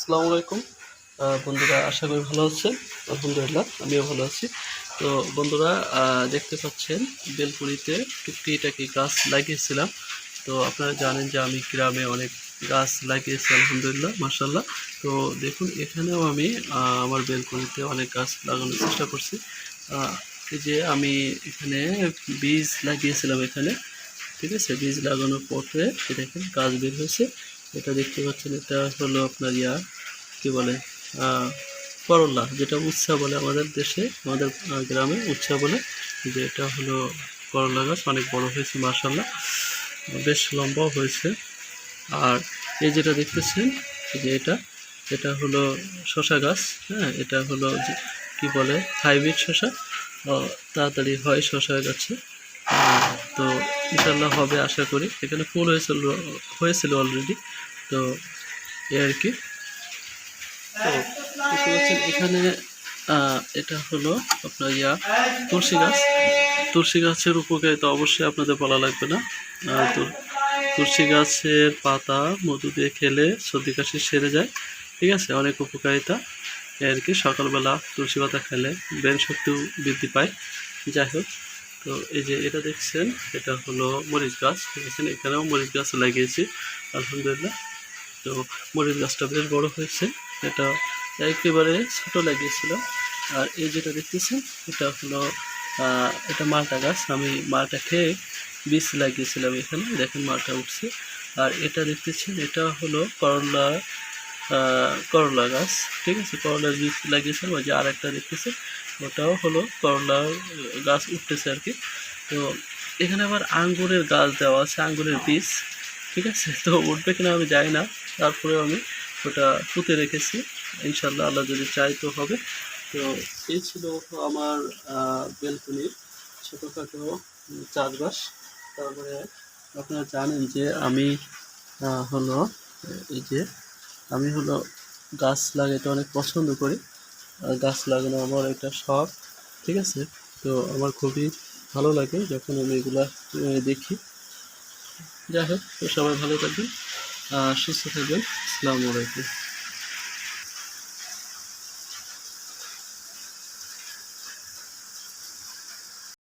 আসসালামু আলাইকুম। বন্ধুরা, আশা করি ভালো আছেন। আলহামদুলিল্লাহ, আমিও ভালো আছি। তো বন্ধুরা দেখতে পাচ্ছেন, বেলপুরিতে টুকটিটাকি গাছ লাগিয়েছিলাম। তো আপনারা জানেন যে আমি গ্রামে অনেক গাছ লাগিয়েছি, আলহামদুলিল্লাহ মার্শাল্লাহ তো দেখুন, এখানেও আমি আমার বেলকুনিতে অনেক গাছ লাগানোর চেষ্টা করছি। এই যে আমি এখানে বীজ লাগিয়েছিলাম এখানে, ঠিক আছে? বীজ লাগানোর পরে দেখেন, গাছ বের হয়েছে। এটা দেখতে পাচ্ছেন এটা হলো আপনার ইয়া কি বলে আহ, করলা যেটা উচ্ছা বলে আমাদের দেশে আমাদের গ্রামে উচ্ছা বলে যে এটা হলো করলা গাছ অনেক বড় হয়েছে মার্শাল্লাহ বেশ লম্বাও হয়েছে। আর এই যেটা দেখতেছেন যে এটা এটা হলো শশা গাছ হ্যাঁ এটা হলো কি বলে হাইব্রিড শশা তাড়াতাড়ি হয় শশা গাছে। তো ইনশাল্লাহ হবে আশা করি। এখানে ফুল হয়েছিল হয়েছিল অলরেডি তো এই আর কি। তো এখানে এটা হলো আপনার ইয়া, তুলসী গাছ। তুলসী গাছের উপকারিতা অবশ্যই আপনাদের বলা লাগবে না। তুলসী গাছের পাতা, মধু দিয়ে খেলে সর্দি কাশি সেরে যায়। ঠিক আছে? অনেক উপকারিতা। আর কি, সকালবেলা তুলসী পাতা খেলে ব্রেন শক্তিও বৃদ্ধি পায়। যাই হোক। তো এই যে এটা দেখছেন, এটা হলো মরিচ গাছ দেখেছেন এখানেও মরিচ গাছ লাগিয়েছি, আলহামদুলিল্লাহ। তো মরিচ গাছটা বেশ বড় হয়েছে, এটা একেবারে ছোট লাগিয়েছিলাম আর এই যেটা দেখতেছেন, এটা হলো এটা মালটা গাছ, আমি মালটা খেয়ে বীজ লাগিয়েছিলাম এখানে, দেখেন মালটা উঠছে। আর এটা দেখতেছেন, এটা হলো করলা করলা গাছ, ঠিক আছে? করলার বীজ লাগিয়েছিলাম ওই যে আর একটা দেখতেছেন, ওটাও হলো করলা গাছ উঠতেছে আর কি। তো এখানে আবার আঙ্গুরের গাছ দেওয়া আছে, আঙ্গুরের বীজ, ঠিক আছে? তো উঠবে কিনা আমি যাই না তারপরে আমি ওটা পুঁতে রেখেছি ইনশাল্লাহ আল্লাহ যদি চাই তো হবে। তো এই ছিল আমার বেলকুনির ছোটোখাটো চাষবাস। তারপরে আপনারা জানেন যে আমি হলো এই যে আমি হলো গাছ লাগাইতে অনেক পছন্দ করি। গাছ লাগানো আমার একটা শখ, ঠিক আছে? তো আমার খুবই ভালো লাগে যখন আমি এগুলা দেখি। যাই হোক সবাই ভালো থাকবেন সুস্থ থাকবেন। আসসালামু আলাইকুম।